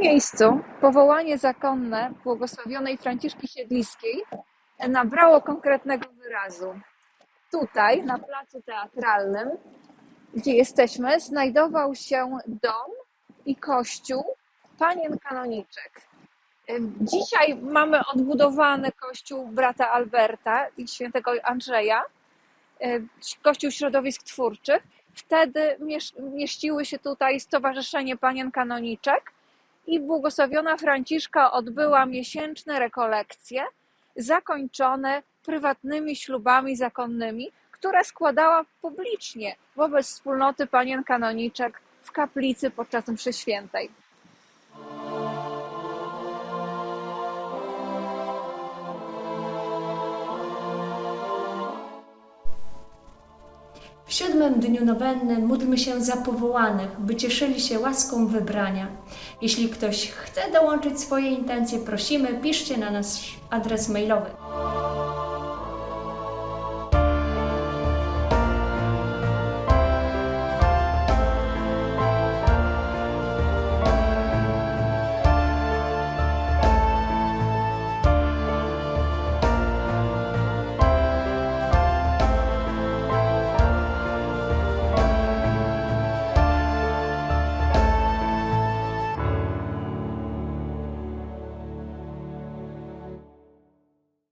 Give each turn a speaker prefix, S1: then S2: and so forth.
S1: miejscu powołanie zakonne błogosławionej Franciszki Siedliskiej nabrało konkretnego wyrazu. Tutaj, na placu teatralnym, gdzie jesteśmy, znajdował się dom i kościół panien kanoniczek. Dzisiaj mamy odbudowany kościół brata Alberta i świętego Andrzeja, kościół środowisk twórczych. Wtedy mieściły się tutaj Stowarzyszenie Panien Kanoniczek i błogosławiona Franciszka odbyła miesięczne rekolekcje zakończone prywatnymi ślubami zakonnymi, które składała publicznie wobec wspólnoty panien kanoniczek w kaplicy podczas mszy świętej.
S2: W siódmym dniu nowenny módlmy się za powołanych, by cieszyli się łaską wybrania. Jeśli ktoś chce dołączyć swoje intencje, prosimy, piszcie na nasz adres mailowy